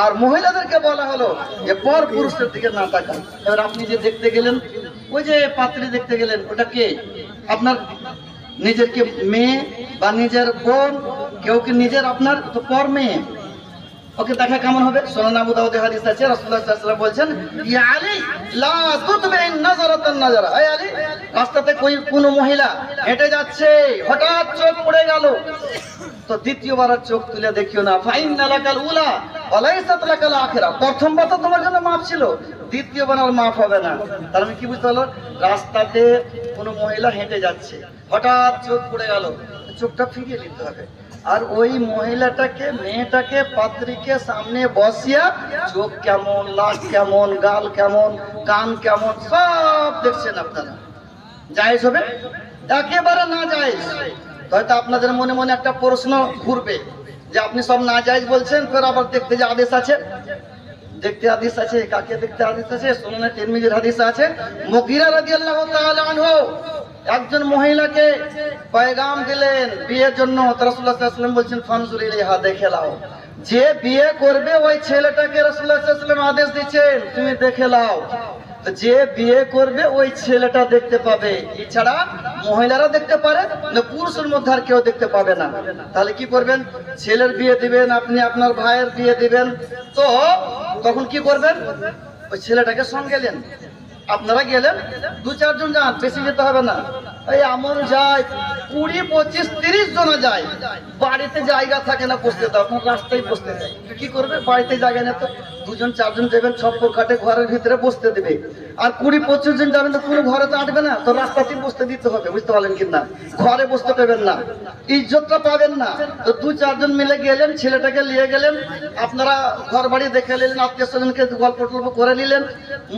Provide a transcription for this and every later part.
আর মহিলাদেরকে বলা হলো যে, পর পুরুষের দিকে না তাকান। এবার আপনি যে দেখতে গেলেন, ওই যে পাত্রী দেখতে গেলেন, ওটা কে? আপনার নিজের কি মেয়ে বা নিজের বোন? কেউ কি নিজের আপনার? তো পর মেয়ে। ওকে দেখা কেমন হবে? সোনান আবু দাউদে আছে, রাসূলুল্লাহ সাল্লাল্লাহু বলছেন, ইয়া আলী, লা তুতবিন নাজারাতান নাজারা। রাস্তাতে কোন মহিলা হেঁটে যাচ্ছে, হঠাৎ চোখ পড়ে গেল। তো দ্বিতীয়বার চোখ তুলে দেখিও না। ফাইন নালাকাল উলা, ওয়ালাইসাত লাকাল আখিরা। প্রথমবার তো তোমার জন্য মাফ ছিল, দ্বিতীয়বার আর মাফ হবে না। তার মানে কি বুঝতে হলো রাস্তাতে কোনো মহিলা হেঁটে যাচ্ছে। হঠাৎ চোখ পড়ে গেল, চোখটা ফিরিয়ে নিতে হবে। আর ওই মহিলাটাকে, মেয়েটাকে, পাত্রীকে সামনে বসিয়া চোখ কেমন লাখ কেমন, গাল কেমন, কান কেমন, সব দেখছেন আপনারা। জায়েজ হবে? একেবারে না জায়েজ। হয়তো আপনাদের মনে মনে একটা প্রশ্ন ঘুরবে যে আপনি সব না জায়েজ বলছেন, ফের আবার দেখতে যে আদেশ আছে। দেখতে হাদিস আছে, কাকে দেখতে হাদিস আছে সুনানে তিরমিজির হাদিস আছে। মুগিরা রাদিয়াল্লাহু আনহু, একজন মহিলাকে পয়গাম দিলেন বিয়ের জন্য। রাসূলুল্লাহ বলছেন, ফানজুর ইলাইহা, দেখে লাও যে বিয়ে করবে, ওই ছেলেটাকে ওয়াসাল্লাম আদেশ দিচ্ছেন, তুমি দেখে লাও যে বিয়ে করবে, ওই ছেলেটা দেখতে পাবে। এছাড়া মহিলারা দেখতে পারে না পুরুষের মধ্যে আর কেউ দেখতে পাবে না। তাহলে কি করবেন? ছেলের বিয়ে দিবেন আপনি, আপনার ভাইয়ের বিয়ে দিবেন। তো তখন কি করবেন? ওই ছেলেটাকে সঙ্গে গেলেন আপনারা গেলেন দু চারজন যান, বেশি যেতে হবে না। এই আমার যায় কুড়ি, পঁচিশ, তিরিশ জন যায়। বাড়িতে জায়গা থাকে না বসতে আপনার রাস্তায় বসতে দেয়। কি করবে? বাড়িতে জায়গা তো। দুজন, চারজন যাবেন কাটে ঘরের ভিতরে বসতে দেবে। আর কুড়ি, পঁচিশ জন যাবেন তো কোনো ঘরে তো না, তো বসতে দিতে হবে, বুঝতে পারলেন কি না? ঘরে বসতে পাবেন না। ইজ্জতটা পাবেন না। তো দু, চারজন মিলে গেলেন, ছেলেটাকে নিয়ে গেলেন। আপনারা ঘর বাড়ি দেখে নিলেন, আত্মীয় স্বজনকে গল্প টল্প করে নিলেন।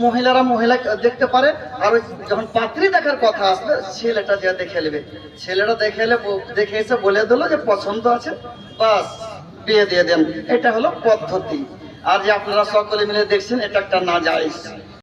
মহিলারা মহিলা দেখতে পারে। আর যখন পাত্রী দেখার কথা আসবে, ছেলেটা যে দেখে নেবে। ছেলেটা দেখে দেখাইলে দেখে এসে বলে দিলো যে পছন্দ আছে, বাস, বিয়ে দিয়ে দেন। এটা হলো পদ্ধতি। আর যে আপনারা সকলে মিলে দেখছেন, এটা একটা না যায়